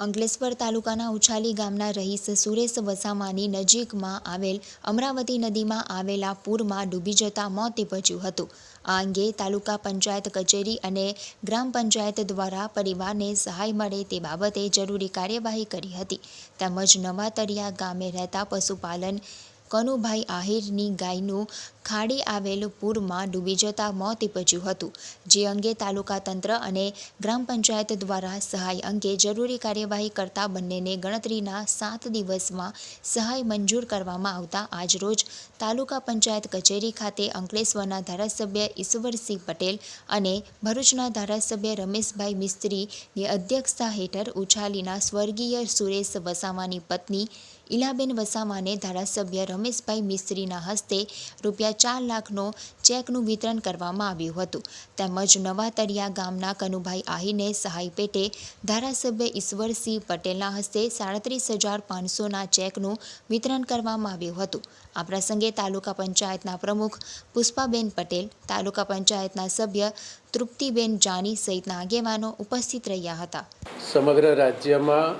અંકલેશ્વર તાલુકાના ઉછાલી ગામના રહીશ સુરેશ વસામાની નજીકમાં આવેલ અમરાવતી નદીમાં આવેલા પૂરમાં ડૂબી જતા મોત નિપજ્યું હતું. આ અંગે તાલુકા પંચાયત કચેરી અને ગ્રામ પંચાયત દ્વારા પરિવારને સહાય મળે તે બાબતે જરૂરી કાર્યવાહી કરી હતી. તેમજ નવાતરિયા ગામે રહેતા પશુપાલન કનુભાઈ આહિરની ગાયનું ખાડી આવેલ પૂરમાં ડૂબી જતા મોત નીપજ્યું હતું. જે અંગે તાલુકા તંત્ર અને ગ્રામ પંચાયત દ્વારા સહાય અંગે જરૂરી કાર્યવાહી કરતા બંનેને ગણતરીના સાત દિવસમાં સહાય મંજૂર કરવામાં આવતા આજરોજ તાલુકા પંચાયત કચેરી ખાતે અંકલેશ્વરના ધારાસભ્ય ઈશ્વરસિંહ પટેલ અને ભરૂચના ધારાસભ્ય રમેશભાઈ મિસ્ત્રીની અધ્યક્ષતા હેઠળ ઉછાલીના સ્વર્ગીય સુરેશ વસાવાની પત્ની ઇલાબેન વસાવાને ધારાસભ્ય રમેશભાઈ મિસ્ત્રીના હસ્તે રૂપિયા ચાર લાખનો ચેકનું વિતરણ કરવામાં આવ્યું હતું. તેમજ નવાતરિયા ગામના કનુભાઈ આહીને સહાય પેટે ધારાસભ્ય ઈશ્વરસિંહ પટેલના હસ્તે સાડત્રીસ હજાર પાંચસોના ચેકનું વિતરણ કરવામાં આવ્યું હતું. આ પ્રસંગે તાલુકા પંચાયતના પ્રમુખ પુષ્પાબેન પટેલ, તાલુકા પંચાયતના સભ્ય તૃપ્તિબેન જાની સહિતના આગેવાનો ઉપસ્થિત રહ્યા હતા. સમગ્ર રાજ્યમાં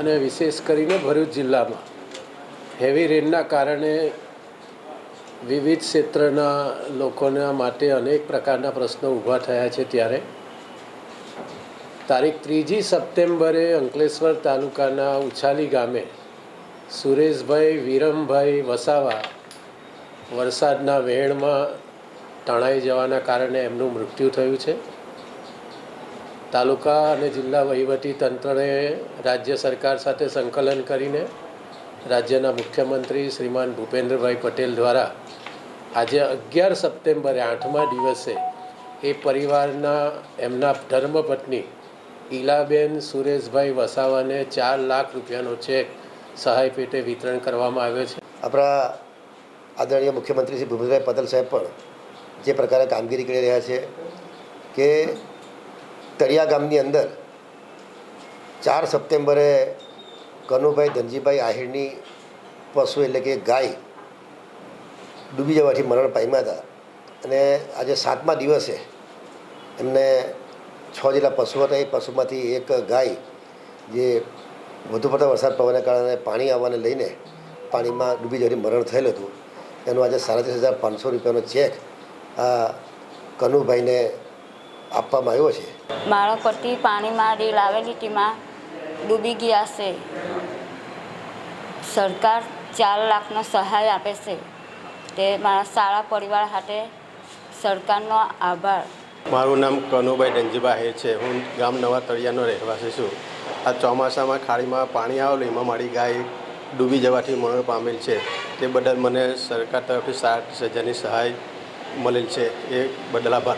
અને વિશેષ કરીને ભરૂચ જિલ્લામાં હેવી રેનના કારણે વિવિધ ક્ષેત્રના લોકોના માટે અનેક પ્રકારના પ્રશ્નો ઊભા થયા છે ત્યારે. તારીખ ત્રીજી સપ્ટેમ્બરે અંકલેશ્વર તાલુકાના ઉછાલી ગામે સુરેશભાઈ, વિરમભાઈ વસાવા વરસાદના વહેણમાં તણાઈ જવાના કારણે એમનું મૃત્યુ થયું છે. તાલુકા અને જિલ્લા વહીવટી તંત્રએ રાજ્ય સરકાર સાથે સંકલન કરીને રાજ્યના મુખ્યમંત્રી શ્રીમાન ભૂપેન્દ્રભાઈ પટેલ દ્વારા આજે અગિયાર સપ્ટેમ્બરે આઠમા દિવસે એ પરિવારના એમના ધર્મપત્ની ઈલાબેન સુરેશભાઈ વસાવાને ચાર લાખ રૂપિયાનો ચેક સહાય પેટે વિતરણ કરવામાં આવ્યો છે. આપણા આદરણીય મુખ્યમંત્રી શ્રી ભૂપેન્દ્રભાઈ પટેલ સાહેબ પણ જે પ્રકારે કામગીરી કરી રહ્યા છે કે તળિયા ગામની અંદર ચાર સપ્ટેમ્બરે કનુભાઈ ધનજીભાઈ આહિરની પશુ એટલે કે ગાય ડૂબી જવાથી મરણ પામ્યા હતા. અને આજે સાતમા દિવસે એમને છ જેટલા પશુ હતા. એ પશુમાંથી એક ગાય જે વધુ પડતા વરસાદ પડવાને કારણે પાણી આવવાને લઈને પાણીમાં ડૂબી જવાથી મરણ થયેલું હતું. એનું આજે સાડત્રીસ હજાર પાંચસો રૂપિયાનો ચેક આ કનુભાઈને આપવામાં આવ્યો છે. પતિ પાણીમાં રેલ આવેલી તેમાં ડૂબી ગયા છે. સરકાર ચાર લાખનો સહાય આપે છે. તે મારા સારા પરિવાર સાથે સરકારનો આભાર. મારું નામ કનુભાઈ ડંજીભાઈ છે. હું ગામ નવા તળિયાનો રહેવાસી છું. આ ચોમાસામાં ખાડીમાં પાણી આવેલું, એમાં મારી ગાય ડૂબી જવાથી મરણ પામેલ છે. તે બદલ મને સરકાર તરફથી સાત હજારની સહાય મળેલ છે. એ બદલ આભાર.